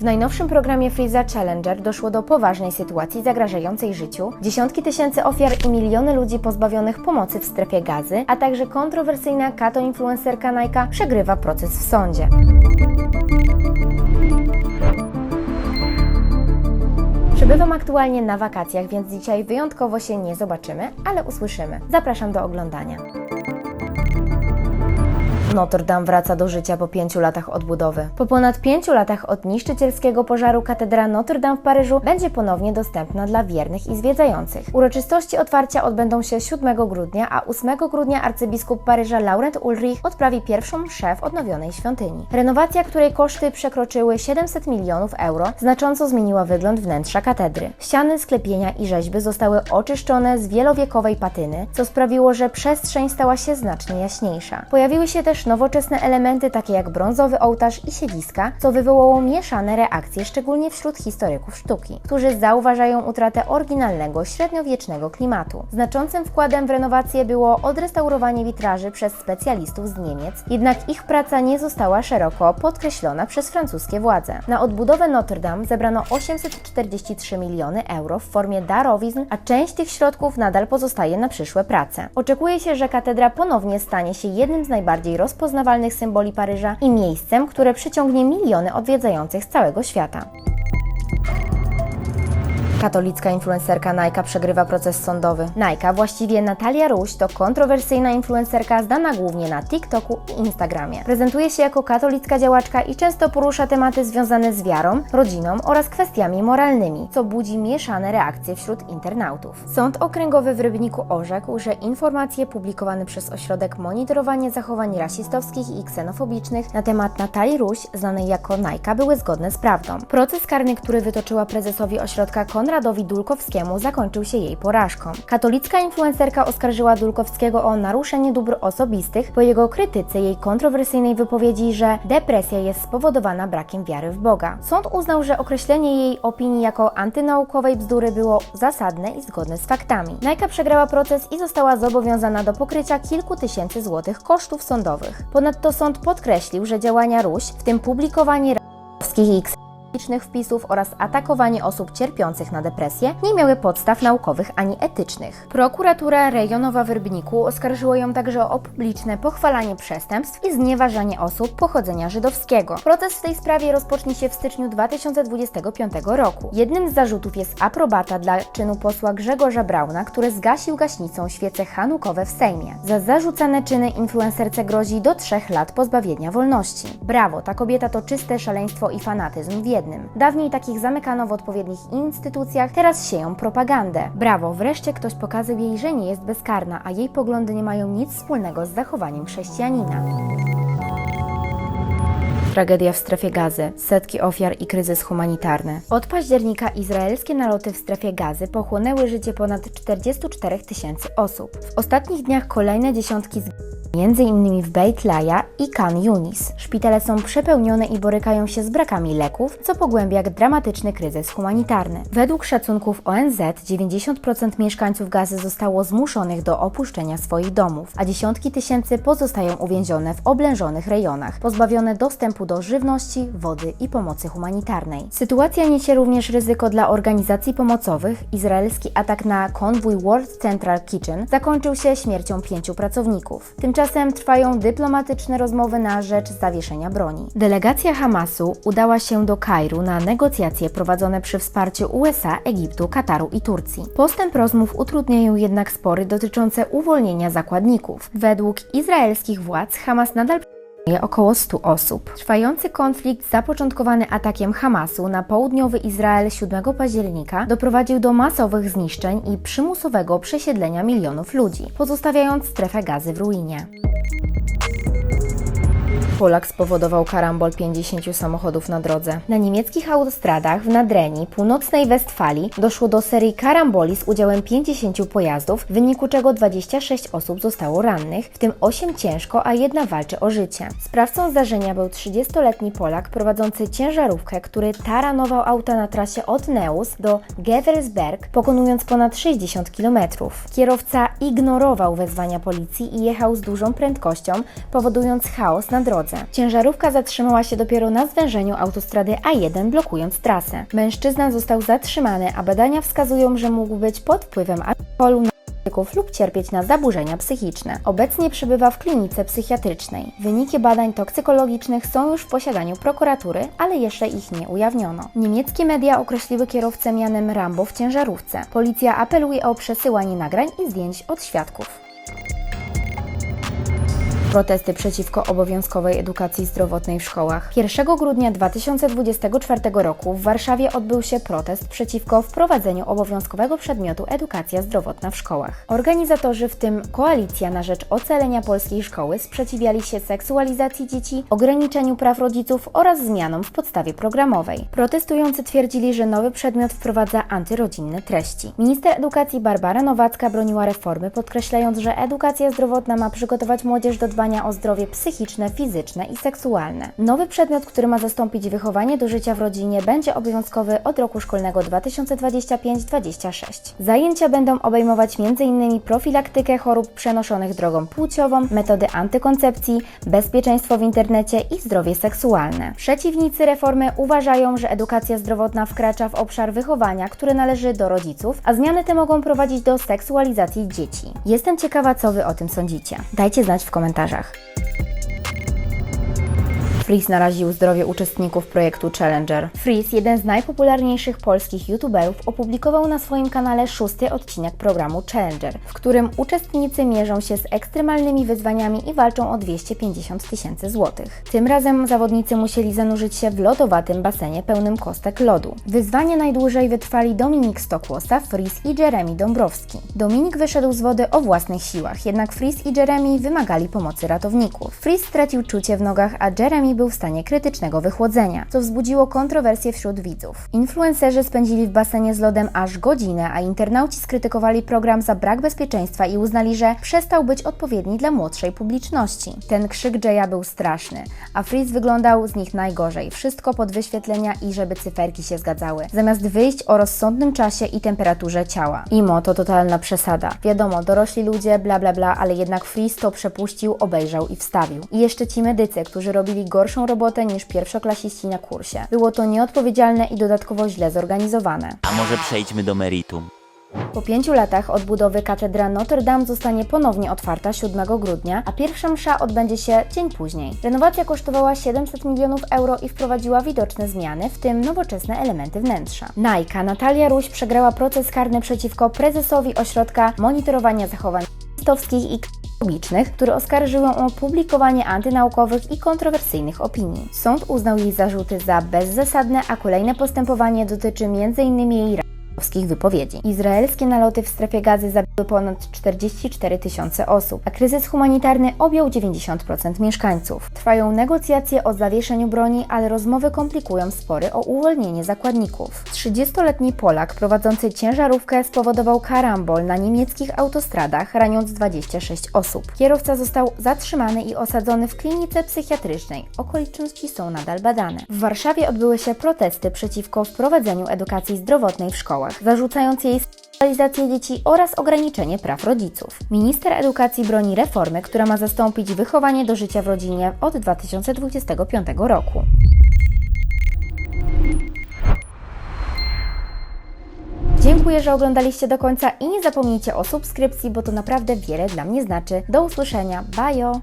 W najnowszym programie Freeza Challenger doszło do poważnej sytuacji zagrażającej życiu, dziesiątki tysięcy ofiar i miliony ludzi pozbawionych pomocy w strefie gazy, a także kontrowersyjna kato-influencerka Nike przegrywa proces w sądzie. Przebywam aktualnie na wakacjach, więc dzisiaj wyjątkowo się nie zobaczymy, ale usłyszymy. Zapraszam do oglądania. Notre Dame wraca do życia po pięciu latach odbudowy. Po ponad pięciu latach od niszczycielskiego pożaru katedra Notre Dame w Paryżu będzie ponownie dostępna dla wiernych i zwiedzających. Uroczystości otwarcia odbędą się 7 grudnia, a 8 grudnia arcybiskup Paryża Laurent Ulrich odprawi pierwszą w odnowionej świątyni. Renowacja, której koszty przekroczyły 700 milionów euro, znacząco zmieniła wygląd wnętrza katedry. Ściany, sklepienia i rzeźby zostały oczyszczone z wielowiekowej patyny, co sprawiło, że przestrzeń stała się znacznie jaśniejsza. Pojawiły się też nowoczesne elementy takie jak brązowy ołtarz i siedziska, co wywołało mieszane reakcje, szczególnie wśród historyków sztuki, którzy zauważają utratę oryginalnego, średniowiecznego klimatu. Znaczącym wkładem w renowację było odrestaurowanie witraży przez specjalistów z Niemiec, jednak ich praca nie została szeroko podkreślona przez francuskie władze. Na odbudowę Notre Dame zebrano 843 miliony euro w formie darowizn, a część tych środków nadal pozostaje na przyszłe prace. Oczekuje się, że katedra ponownie stanie się jednym z najbardziej rozpoznawalnych symboli Paryża i miejscem, które przyciągnie miliony odwiedzających z całego świata. Katolicka influencerka Najka przegrywa proces sądowy. Najka, właściwie Natalia Ruś, to kontrowersyjna influencerka znana głównie na TikToku i Instagramie. Prezentuje się jako katolicka działaczka i często porusza tematy związane z wiarą, rodziną oraz kwestiami moralnymi, co budzi mieszane reakcje wśród internautów. Sąd Okręgowy w Rybniku orzekł, że informacje publikowane przez Ośrodek Monitorowania Zachowań Rasistowskich i Ksenofobicznych na temat Natalii Ruś, znanej jako Najka, były zgodne z prawdą. Proces karny, który wytoczyła prezesowi ośrodka Konradowi Dulkowskiemu zakończył się jej porażką. Katolicka influencerka oskarżyła Dulkowskiego o naruszenie dóbr osobistych po jego krytyce jej kontrowersyjnej wypowiedzi, że depresja jest spowodowana brakiem wiary w Boga. Sąd uznał, że określenie jej opinii jako antynaukowej bzdury było zasadne i zgodne z faktami. Najka przegrała proces i została zobowiązana do pokrycia kilku tysięcy złotych kosztów sądowych. Ponadto sąd podkreślił, że działania Ruś, w tym publikowanie i wpisów oraz atakowanie osób cierpiących na depresję nie miały podstaw naukowych ani etycznych. Prokuratura rejonowa w Rybniku oskarżyła ją także o publiczne pochwalanie przestępstw i znieważanie osób pochodzenia żydowskiego. Proces w tej sprawie rozpocznie się w styczniu 2025 roku. Jednym z zarzutów jest aprobata dla czynu posła Grzegorza Brauna, który zgasił gaśnicą świece hanukowe w Sejmie. Za zarzucane czyny influencerce grozi do trzech lat pozbawienia wolności. Brawo, ta kobieta to czyste szaleństwo i fanatyzm w jednym. Dawniej takich zamykano w odpowiednich instytucjach, teraz sieją propagandę. Brawo, wreszcie ktoś pokazał jej, że nie jest bezkarna, a jej poglądy nie mają nic wspólnego z zachowaniem chrześcijanina. Tragedia w strefie gazy, setki ofiar i kryzys humanitarny. Od października izraelskie naloty w strefie gazy pochłonęły życie ponad 44 tysięcy osób. W ostatnich dniach kolejne dziesiątki z Między innymi w Beit Laja i Khan Yunis. Szpitale są przepełnione i borykają się z brakami leków, co pogłębia dramatyczny kryzys humanitarny. Według szacunków ONZ 90% mieszkańców gazy zostało zmuszonych do opuszczenia swoich domów, a dziesiątki tysięcy pozostają uwięzione w oblężonych rejonach, pozbawione dostępu do żywności, wody i pomocy humanitarnej. Sytuacja niesie również ryzyko dla organizacji pomocowych. Izraelski atak na konwój World Central Kitchen zakończył się śmiercią pięciu pracowników. Tymczasem trwają dyplomatyczne rozmowy na rzecz zawieszenia broni. Delegacja Hamasu udała się do Kairu na negocjacje prowadzone przy wsparciu USA, Egiptu, Kataru i Turcji. Postęp rozmów utrudniają jednak spory dotyczące uwolnienia zakładników. Według izraelskich władz Hamas nadal około 100 osób. Trwający konflikt zapoczątkowany atakiem Hamasu na południowy Izrael 7 października doprowadził do masowych zniszczeń i przymusowego przesiedlenia milionów ludzi, pozostawiając strefę gazy w ruinie. Polak spowodował karambol 50 samochodów na drodze. Na niemieckich autostradach w Nadrenii, północnej Westfalii, doszło do serii karamboli z udziałem 50 pojazdów, w wyniku czego 26 osób zostało rannych, w tym 8 ciężko, a jedna walczy o życie. Sprawcą zdarzenia był 30-letni Polak prowadzący ciężarówkę, który taranował auta na trasie od Neus do Gevelsberg, pokonując ponad 60 km. Kierowca ignorował wezwania policji i jechał z dużą prędkością, powodując chaos na drodze drodze. Ciężarówka zatrzymała się dopiero na zwężeniu autostrady A1, blokując trasę. Mężczyzna został zatrzymany, a badania wskazują, że mógł być pod wpływem alkoholu, lub cierpieć na zaburzenia psychiczne. Obecnie przebywa w klinice psychiatrycznej. Wyniki badań toksykologicznych są już w posiadaniu prokuratury, ale jeszcze ich nie ujawniono. Niemieckie media określiły kierowcę mianem Rambo w ciężarówce. Policja apeluje o przesyłanie nagrań i zdjęć od świadków. Protesty przeciwko obowiązkowej edukacji zdrowotnej w szkołach. 1 grudnia 2024 roku w Warszawie odbył się protest przeciwko wprowadzeniu obowiązkowego przedmiotu edukacja zdrowotna w szkołach. Organizatorzy, w tym Koalicja na rzecz ocalenia polskiej szkoły, sprzeciwiali się seksualizacji dzieci, ograniczeniu praw rodziców oraz zmianom w podstawie programowej. Protestujący twierdzili, że nowy przedmiot wprowadza antyrodzinne treści. Minister edukacji Barbara Nowacka broniła reformy, podkreślając, że edukacja zdrowotna ma przygotować młodzież do dbania o zdrowie psychiczne, fizyczne i seksualne. Nowy przedmiot, który ma zastąpić wychowanie do życia w rodzinie, będzie obowiązkowy od roku szkolnego 2025-26. Zajęcia będą obejmować m.in. profilaktykę chorób przenoszonych drogą płciową, metody antykoncepcji, bezpieczeństwo w internecie i zdrowie seksualne. Przeciwnicy reformy uważają, że edukacja zdrowotna wkracza w obszar wychowania, który należy do rodziców, a zmiany te mogą prowadzić do seksualizacji dzieci. Jestem ciekawa, co Wy o tym sądzicie. Dajcie znać w komentarzach. соцмережах. Freeze naraził zdrowie uczestników projektu Challenger. Freeze, jeden z najpopularniejszych polskich youtuberów, opublikował na swoim kanale szósty odcinek programu Challenger, w którym uczestnicy mierzą się z ekstremalnymi wyzwaniami i walczą o 250 tysięcy złotych. Tym razem zawodnicy musieli zanurzyć się w lodowatym basenie pełnym kostek lodu. Wyzwanie najdłużej wytrwali Dominik Stokłosa, Freeze i Jeremy Dąbrowski. Dominik wyszedł z wody o własnych siłach, jednak Freeze i Jeremy wymagali pomocy ratowników. Freeze stracił czucie w nogach, a Jeremy był w stanie krytycznego wychłodzenia, co wzbudziło kontrowersje wśród widzów. Influencerzy spędzili w basenie z lodem aż godzinę, a internauci skrytykowali program za brak bezpieczeństwa i uznali, że przestał być odpowiedni dla młodszej publiczności. Ten krzyk Jaya był straszny, a Freeze wyglądał z nich najgorzej. Wszystko pod wyświetlenia i żeby cyferki się zgadzały. Zamiast wyjść o rozsądnym czasie i temperaturze ciała. Imo to totalna przesada. Wiadomo, dorośli ludzie, bla bla bla, ale jednak Freeze to przepuścił, obejrzał i wstawił. I jeszcze ci medycy, którzy robili gorszą robotę niż pierwszoklasiści na kursie. Było to nieodpowiedzialne i dodatkowo źle zorganizowane. A może przejdźmy do meritum? Po pięciu latach odbudowy katedra Notre Dame zostanie ponownie otwarta 7 grudnia, a pierwsza msza odbędzie się dzień później. Renowacja kosztowała 700 milionów euro i wprowadziła widoczne zmiany, w tym nowoczesne elementy wnętrza. Najka Natalia Ruś przegrała proces karny przeciwko prezesowi Ośrodka Monitorowania Zachowań i publicznych, który oskarżył ją o publikowanie antynaukowych i kontrowersyjnych opinii. Sąd uznał jej zarzuty za bezzasadne, a kolejne postępowanie dotyczy m.in. jej wypowiedzi. Izraelskie naloty w strefie gazy zabiły ponad 44 tysiące osób, a kryzys humanitarny objął 90% mieszkańców. Trwają negocjacje o zawieszeniu broni, ale rozmowy komplikują spory o uwolnienie zakładników. 30-letni Polak prowadzący ciężarówkę spowodował karambol na niemieckich autostradach, raniąc 26 osób. Kierowca został zatrzymany i osadzony w klinice psychiatrycznej. Okoliczności są nadal badane. W Warszawie odbyły się protesty przeciwko wprowadzeniu edukacji zdrowotnej w szkołach, zarzucając jej seksualizację dzieci oraz ograniczenie praw rodziców. Minister edukacji broni reformy, która ma zastąpić wychowanie do życia w rodzinie od 2025 roku. Dziękuję, że oglądaliście do końca i nie zapomnijcie o subskrypcji, bo to naprawdę wiele dla mnie znaczy. Do usłyszenia. Bajo!